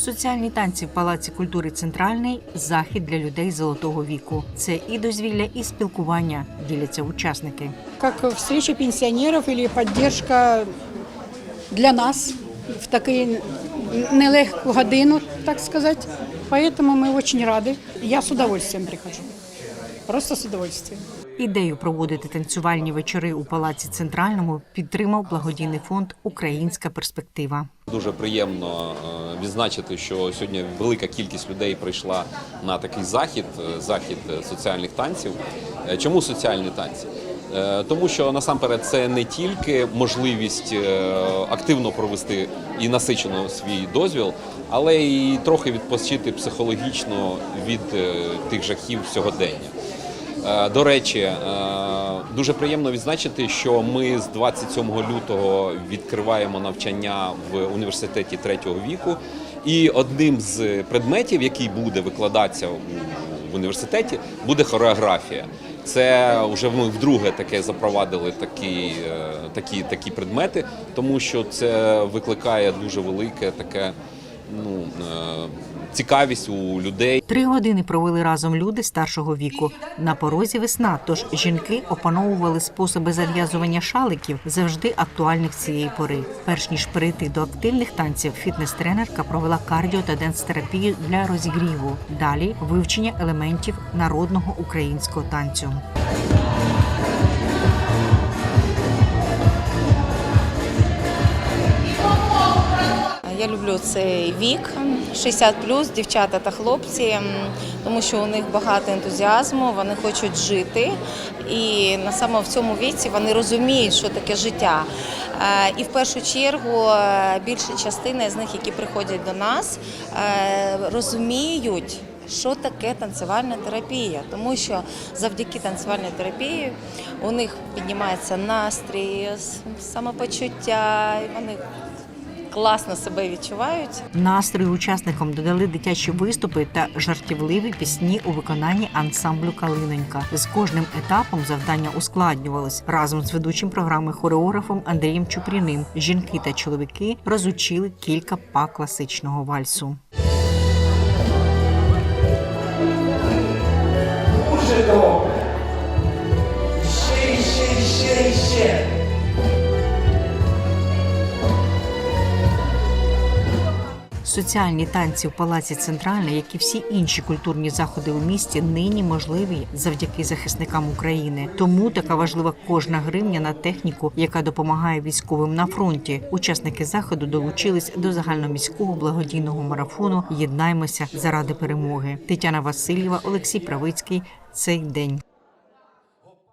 Соціальні танці в Палаці культури Центральний захід для людей золотого віку. Це і дозвілля, і спілкування діляться учасники. как встреча пенсионеров или поддержка для нас в такую нелегкую годину, так сказать. Поэтому мы очень рады. Я с удовольствием прихожу. Просто с удовольствием. Ідею проводити танцювальні вечори у Палаці Центральному підтримав благодійний фонд Українська перспектива. Дуже приємно е, відзначити, що сьогодні велика кількість людей прийшла на такий захід, е, захід е, соціальних танців. Чому соціальні танці? Тому що насамперед це не тільки можливість активно провести і насичено свій дозвіл, але і трохи відпочити психологічно від тих жахів сьогодення. До речі, дуже приємно відзначити, що ми з 27 лютого відкриваємо навчання в університеті третього віку. І одним з предметів, який буде викладатися в університеті, буде хореографія. Це вже ми вдруге таке запровадили такі, е, такі, такі предмети, тому що це викликає дуже велике таке ну, е, цікавість у людей. Три години провели разом люди старшого віку. На порозі весна, тож жінки опановували способи зав'язування шаликів, завжди актуальних цієї пори. Перш ніж перейти до активних танців, фітнес-тренерка провела кардіо та денс-терапію для розігріву. Далі вивчення елементів народного українського танцю. Я люблю цей вік 60 дівчата та хлопці, тому що у них багато ентузіазму, вони хочуть жити, і на саме в цьому віці вони розуміють, що таке життя. Е, І в першу чергу е, більша частина з них, які приходять до нас, е, розуміють. Що таке танцювальна терапія? Тому що завдяки танцювальній терапії у них піднімається настрій, самопочуття, вони класно себе відчувають. Настрою учасникам додали дитячі виступи та жартівливі пісні у виконанні ансамблю Калинонька. З кожним етапом завдання ускладнювалось разом з ведучим програми хореографом Андрієм Чупріним. Жінки та чоловіки розучили кілька па класичного вальсу. Дуже добре. Ще, ще, ще, ще. Соціальні танці в палаці Центральний, як і всі інші культурні заходи у місті, нині можливі завдяки захисникам України. Тому така важлива кожна гривня на техніку, яка допомагає військовим на фронті. Учасники заходу долучились до загальноміського благодійного марафону Єднаймося заради перемоги. Тетяна Васильєва, Олексій Правицький. Цей день.